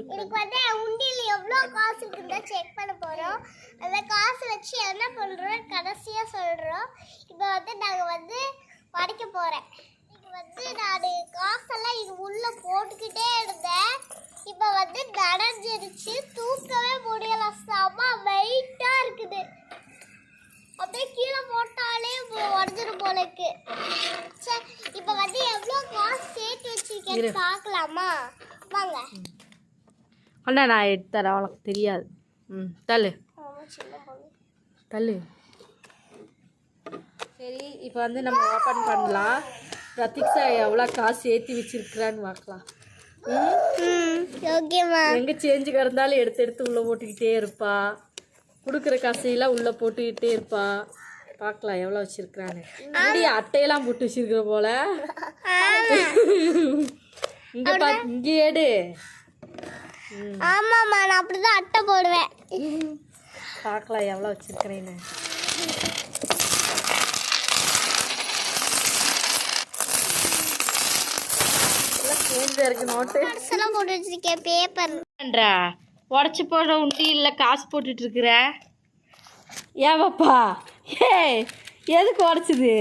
இதுக்கு வந்து உண்டியல் எவ்வளோ காசு இருக்குன்னு செக் பண்ண போகிறோம் அந்த காசு வச்சு என்ன பண்ணுறோம் கடைசியாக சொல்கிறோம் இப்போ வந்து நாங்கள் வந்து படிக்க போகிறேன் இது வந்து நான் காசெல்லாம் இது உள்ளே போட்டுக்கிட்டே இருந்தேன். இப்போ வந்து நனைஞ்சிருச்சு. தூக்கவே முடியல. செம்ம வெயிட்டாக இருக்குது. அப்படியே கீழே போட்டாலே உடஞ்சிரும் போல இருக்கு சரி இப்போ வந்து எவ்வளோ காசு சேர்த்து வச்சிருக்கேன்னு பார்க்கலாமா வாங்க. அண்ணா நான் எடுத்து தரேன். அவளுக்கு தெரியாது. ம் தள்ளு. ஆமா, சின்ன பொண்ணு. தள்ளு. சரி இப்போ வந்து நம்ம ஓப்பன் பண்ணலாம். ரத்திக்ஷா எவ்வளோ காசு ஏற்றி வச்சிருக்கிறான்னு பார்க்கலாம். எங்கே சேஞ்சு கிடந்தாலும் எடுத்து எடுத்து உள்ளே போட்டுக்கிட்டே இருப்பா. கொடுக்குற காசையெல்லாம் உள்ளே போட்டுக்கிட்டே இருப்பா. பார்க்கலாம் எவ்வளோ வச்சிருக்கிறான்னு. இப்படி அட்டையெல்லாம் போட்டு வச்சிருக்கிற போல. இங்கே பா இங்கே எடு. ஆமாம்மா நான் அப்படிதான் அட்டை போடுவேன். பார்க்கலாம் எவ்வளோ வச்சிருக்கிறேன்னு. இருக்கு நோட்டு. போட்டு வச்சிருக்கேன் பேப்பர் பண்றா உடச்சி போடுற உண்டி இல்லை காசு போட்டுட்டு இருக்கிற? ஏய் எதுக்கு உடச்சிது?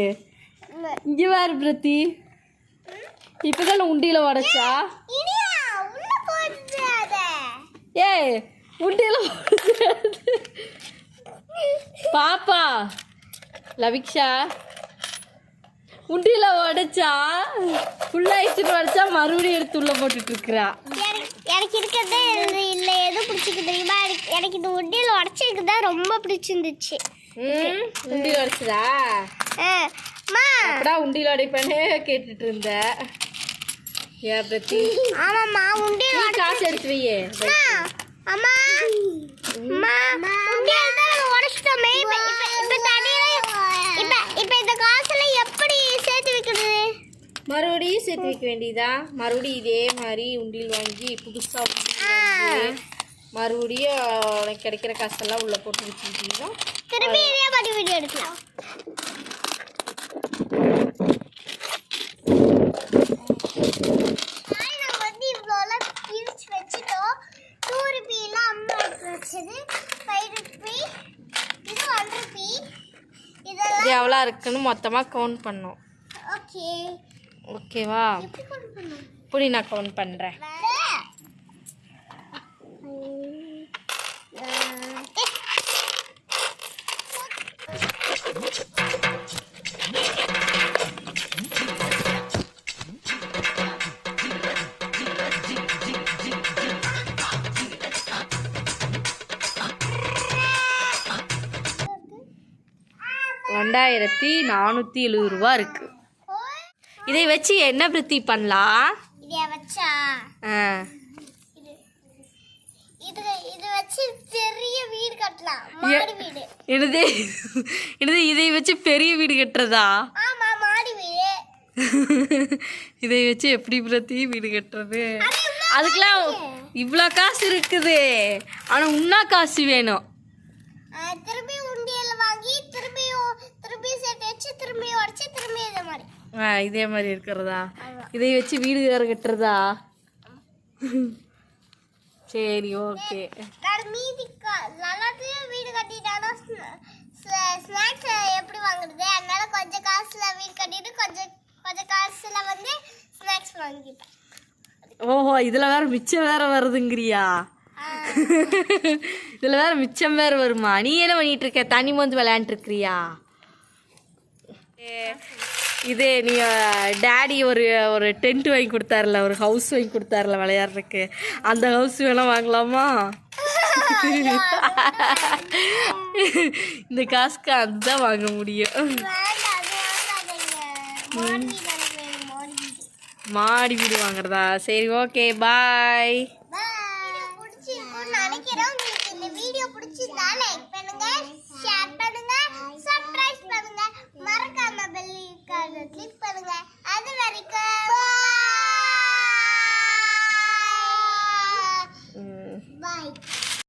இங்கே வேறு பிரத்தி இப்போதானே உண்டியில் உடச்சா? ஏய் உண்டியில் பாப்பா லவிக்ஷா உண்டியில் உடைச்சா ஃபுல்லாகிடுச்சுன்னு உடைச்சா மறுபடியும் எடுத்து உள்ளே இருக்கிறா. எனக்கு இருக்கிறதே இல்லை. எது பிடிச்சிருக்கு தெரியுமா? எனக்கு இந்த உண்டியில் உடச்சிருக்கு தான் ரொம்ப பிடிச்சிருந்துச்சு. உண்டியில் உடைச்சதா? ஆ, உண்டியில் உடைப்பேனே கேட்டுட்டு இருந்த. ஏன் பிரத்தி ஆமாம்மா உண்டியல் நீ காசு எடுத்து வையே. அம்மா அம்மா உண்டியல் தான் உடைச்சிட்டோமே. இப்போ இப்போ தண்ணியில இப்போ இப்போ இந்த காசெல்லாம் எப்படி சேர்த்து வைக்கிறது? மறுபடியும் சேர்த்து வைக்க வேண்டியதா? மறுபடியும் இதே மாதிரி உண்டியல் வாங்கி புதுசாக மறுபடியும் உனக்கு கிடைக்கிற காசெல்லாம் உள்ளே போட்டு வச்சுக்கிட்டீங்கன்னா திருப்பி இதே மாதிரி வீடியோ எடுக்கலாம். வச்சது ஃபைவ் ருபி இது ஒன் ருபி இதெல்லாம் இது எவ்வளோ இருக்குன்னு மொத்தமாக கவுண்ட் பண்ணோம். ஓகே ஓகேவா இப்படி நான் கவுண்ட் பண்ணுறேன் ரெண்டாயிரத்தி நானூற்றி எழுபது ரூபா இருக்குது இதை வச்சு என்ன பிரித்தி பண்ணலாம்? இதை வச்சா? என்னது? என்னது இதை வச்சு பெரிய வீடு கட்டுறதா? இதை வச்சு எப்படி பிரத்தி வீடு கட்டுறது? அதுக்கெல்லாம் இவ்வளோ காசு இருக்குது. ஆனால் உன்னா காசு வேணும். திரும்பி உண்டியல் வாங்கி திரும்பியும் திரும்பி சேர்த்து வச்சு திரும்பி உடச்சி திரும்பி இதே மாதிரி ஆ இதே மாதிரி இருக்கிறதா? இதை வச்சு வீடு வேறு கட்டுறதா? சரி ஓகே. வீடு கட்டிட்டானா ஸ்நாக்ஸ் எப்படி வாங்குறது? அதனால கொஞ்சம் காசுல வீடு கட்டிட்டு கொஞ்சம் கொஞ்சம் காசுல வந்து ஸ்நாக்ஸ் வாங்கிப்பேன். ஓஹோ இதில் வேற மிச்சம் வேற வருதுங்கிறியா? இதில் வேற மிச்சம் வேற வருமா? நீ என்ன பண்ணிட்டு இருக்க? தண்ணி மோந்து விளையாண்டுருக்கிறியா இது நீங்கள் டேடி ஒரு ஒரு டென்ட் வாங்கி கொடுத்தாருல ஒரு ஹவுஸ் வாங்கி கொடுத்தாருல விளையாடுறதுக்கு. அந்த ஹவுஸ் வேணால் வாங்கலாமா? இந்த காசுக்கு அதுதான் வாங்க முடியும். மாடி வீடு வாங்குறதா? சரி ஓகே பாய் மறக்காம Клип.